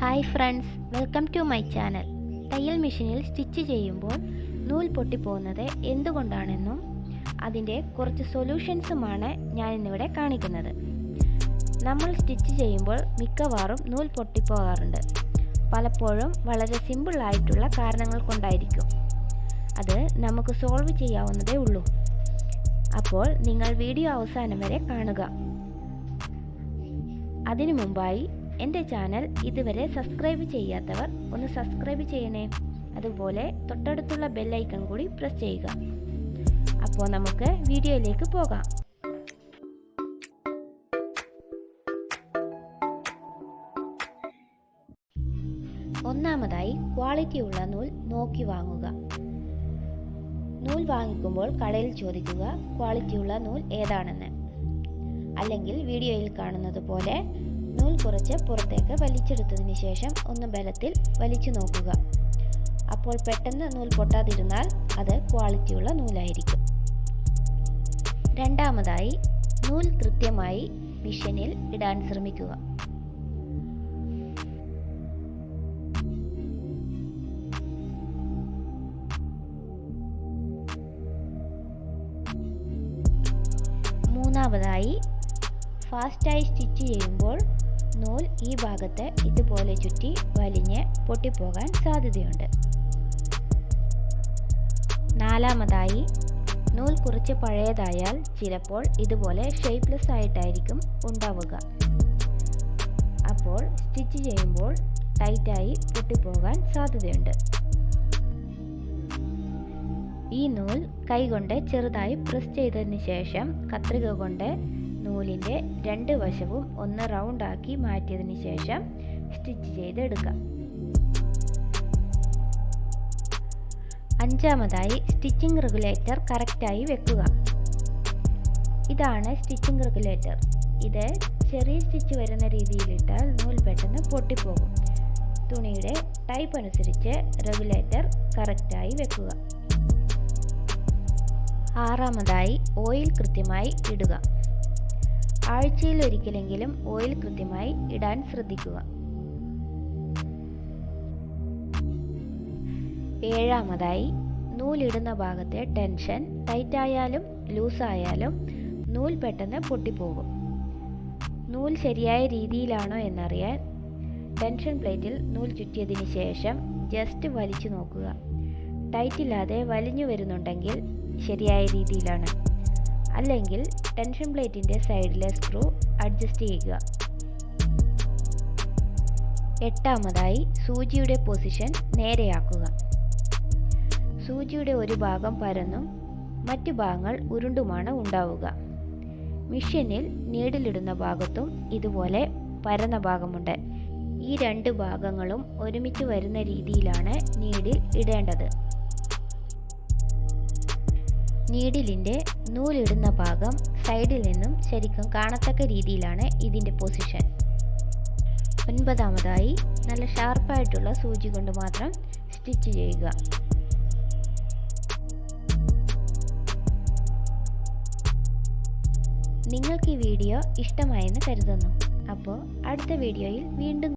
Hi friends welcome to my channel. തയ്യൽ മെഷീനിൽ stitch ചെയ്യുമ്പോൾ നൂൽ പൊട്ടിപ്പോകുന്നത് എന്തുകൊണ്ടാണെന്നും അതിന്റെ കുറച്ച് സൊല്യൂഷൻസുമാണ് ഞാൻ ഇന്നിവിടെ കാണിക്കുന്നത്. നമ്മൾ സ്റ്റിച്ച് ചെയ്യുമ്പോൾ മിക്കവാറും നൂൽ പൊട്ടിപ്പോകാറുണ്ട്. പലപ്പോഴും വളരെ സിമ്പിളായിട്ടുള്ള കാരണങ്ങൾ കൊണ്ടായിരിക്കും. അത് നമുക്ക് സോൾവ് ചെയ്യാവുന്നതേ ഉള്ളൂ. അപ്പോൾ നിങ്ങൾ വീഡിയോ അവസാനം വരെ കാണുക. അതിനു മുമ്പായി എന്റെ ചാനൽ ഇതുവരെ സബ്സ്ക്രൈബ് ചെയ്യാത്തവർ ഒന്ന് സബ്സ്ക്രൈബ് ചെയ്യണേ. അതുപോലെ തൊട്ടടുത്തുള്ള ബെല്ലൈക്കൺ കൂടി പ്രസ് ചെയ്യുക. അപ്പോൾ നമുക്ക് വീഡിയോയിലേക്ക് പോകാം. ഒന്നാമതായി ക്വാളിറ്റി ഉള്ള നൂൽ നോക്കി വാങ്ങുക. നൂൽ വാങ്ങിക്കുമ്പോൾ കടയിൽ ചോദിക്കുക ക്വാളിറ്റിയുള്ള നൂൽ ഏതാണെന്ന്? അല്ലെങ്കിൽ വീഡിയോയിൽ കാണുന്നത് പോലെ നൂൽ കുറച്ച് പുറത്തേക്ക് വലിച്ചെടുത്തതിന് ശേഷം ഒന്ന് ബലത്തിൽ വലിച്ചു നോക്കുക. അപ്പോൾ പെട്ടെന്ന് നൂൽ പൊട്ടാതിരുന്നാൽ അത് ക്വാളിറ്റിയുള്ള നൂലായിരിക്കും. രണ്ടാമതായി നൂൽ കൃത്യമായി മിഷനിൽ ഇടാൻ ശ്രമിക്കുക. മൂന്നാമതായി ഫാസ്റ്റായി സ്റ്റിച്ച് ചെയ്യുമ്പോൾ നൂൽ ഈ ഭാഗത്ത് ഇതുപോലെ ചുറ്റി വലിഞ്ഞ് പൊട്ടിപ്പോകാൻ സാധ്യതയുണ്ട്. നാലാമതായി നൂൽ കുറച്ച് പഴയതായാൽ ചിലപ്പോൾ ഇതുപോലെ ഷേപ്പ്ലെസ് ആയിട്ടായിരിക്കും ഉണ്ടാവുക. അപ്പോൾ സ്റ്റിച്ച് ചെയ്യുമ്പോൾ ടൈറ്റായി പൊട്ടിപ്പോകാൻ സാധ്യതയുണ്ട്. ഈ നൂൽ കൈകൊണ്ട് ചെറുതായി പ്രസ് ചെയ്തതിന് ശേഷം കത്രിക കൊണ്ട് നൂലിന്റെ രണ്ട് വശവും ഒന്ന് റൗണ്ട് ആക്കി മാറ്റിയതിന് ശേഷം സ്റ്റിച്ച് ചെയ്തെടുക്കാം. അഞ്ചാമതായി സ്റ്റിച്ചിങ് റെഗുലേറ്റർ കറക്റ്റായി വെക്കുക. ഇതാണ് സ്റ്റിച്ചിങ് റെഗുലേറ്റർ ഇത് ചെറിയ സ്റ്റിച്ച് വരുന്ന രീതിയിലിട്ടാൽ നൂൽ പെട്ടെന്ന് പൊട്ടിപ്പോകും. തുണിയുടെ ടൈപ്പ് അനുസരിച്ച് റെഗുലേറ്റർ കറക്റ്റായി വെക്കുക. ആറാമതായി ഓയിൽ കൃത്യമായി ഇടുക. ആഴ്ചയിൽ ഒരിക്കലെങ്കിലും ഓയിൽ കൃത്യമായി ഇടാൻ ശ്രദ്ധിക്കുക. ഏഴാമതായി നൂലിടുന്ന ഭാഗത്തെ ടെൻഷൻ ടൈറ്റായാലും ലൂസായാലും നൂൽ പെട്ടെന്ന് പൊട്ടിപ്പോകും. നൂൽ ശരിയായ രീതിയിലാണോ എന്നറിയാൻ ടെൻഷൻ പ്ലേറ്റിൽ നൂൽ ചുറ്റിയതിന് ശേഷം ജസ്റ്റ് വലിച്ചു നോക്കുക. ടൈറ്റില്ലാതെ വലിഞ്ഞു വരുന്നുണ്ടെങ്കിൽ ശരിയായ രീതിയിലാണ്. അല്ലെങ്കിൽ ടെൻഷൻ പ്ലേറ്റിന്റെ സൈഡിലെ സ്ക്രൂ അഡ്ജസ്റ്റ് ചെയ്യുക. എട്ടാമതായി സൂചിയുടെ പൊസിഷൻ നേരെയാക്കുക. സൂചിയുടെ ഒരു ഭാഗം പരന്നും മറ്റു ഭാഗങ്ങൾ ഉരുണ്ടുമാണ് ഉണ്ടാവുക. മിഷ്യനിൽ നീഡിലിടുന്ന ഭാഗത്തും ഇതുപോലെ പരന്ന ഭാഗമുണ്ട്. ഈ രണ്ട് ഭാഗങ്ങളും ഒരുമിച്ച് വരുന്ന രീതിയിലാണ് നീഡിൽ ഇടേണ്ടത്. നീഡിലിന്റെ നൂലിടുന്ന ഭാഗം സൈഡിൽ നിന്നും ശരിക്കും കാണത്തക്ക രീതിയിലാണ് ഇതിന്റെ പൊസിഷൻ. ഒൻപതാമതായി നല്ല ഷാർപ്പായിട്ടുള്ള സൂചി കൊണ്ട് മാത്രം സ്റ്റിച്ച് ചെയ്യുക. നിങ്ങൾക്ക് ഈ വീഡിയോ ഇഷ്ടമായെന്ന് കരുതുന്നു. അപ്പോൾ അടുത്ത വീഡിയോയിൽ വീണ്ടും